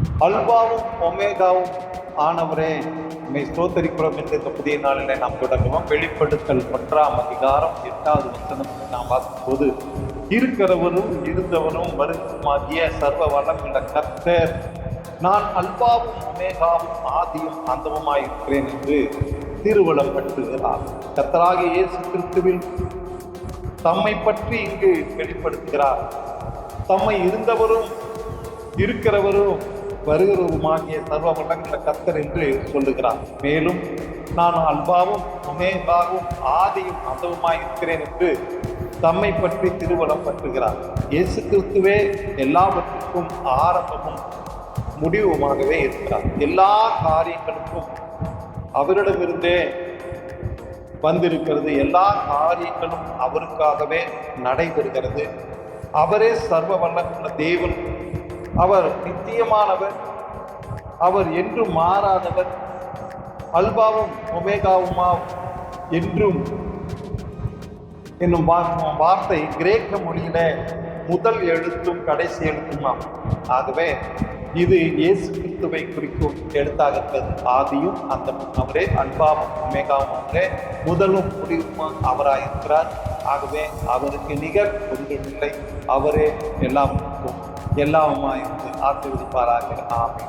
அல்பாவும் ஒமேகாவும் ஆனவரே உண்மை ஸ்தோத்தரிக்கிறோம் என்று இந்த புதிய நாளிலே நாம் தொடங்குவோம். வெளிப்படுத்தல் ஒன்றாம் அதிகாரம் எட்டாவது வசனம் நாம் வாசிக்கும்போது இருக்கிறவரும் இருந்தவரும் வருமாகிய சர்வ வளமுள்ள கர்த்தர் நான் அல்பாவும் ஒமேகாவும் ஆதியும் அந்தமுமாயிருக்கிறேன் என்று திருவளம் பட்டுகிறார் கர்த்தராகிய இயேசு கிறிஸ்துவில் தம்மை பற்றி இங்கு வெளிப்படுத்துகிறார். தம்மை இருந்தவரும் இருக்கிறவரும் வருகிறவருமாகிய சர்வ வல்லங்கள கத்தர் என்று சொல்லுகிறார். மேலும் நான் அல்பாவும் அமேபாவும் ஆதியும் அந்தவுமாய் இருக்கிறேன் என்று தம்மை பற்றி திருவளம் பற்றுகிறார் இயேசு கிறிஸ்துவே எல்லாவற்றுக்கும் ஆரம்பமும் முடிவுமாகவே இருக்கிறார். எல்லா காரியங்களுக்கும் அவரிடமிருந்தே வந்திருக்கிறது. எல்லா காரியங்களும் அவருக்காகவே நடைபெறுகிறது. அவரே சர்வ வல்லமுள்ள தேவன் அவர் நித்தியமானவர் அவர் என்றும் மாறாதவர் அல்பாவும் ஒமேகாவுமா என்றும் என்னும் வார்த்தை கிரேக்க மொழியில முதல் எழுத்தும் கடைசி எழுத்துமாம். ஆகவே இது இயேசு கிறிஸ்துவை குறிக்கும் எழுத்தாக இருக்கிறது ஆதியும் அந்த அவரே அன்பாவும் ஒமேகாவும் அவரே முதலும் முடிவுமா அவராயிருக்கிறார். ஆகவே அவருக்கு நிகர் ஒன்றுமில்லை. அவரே எல்லாம் எல்லாவுமாய் எல்லாவுமாயிருந்து ஆசீர்வதிப்பாராக. ஆமை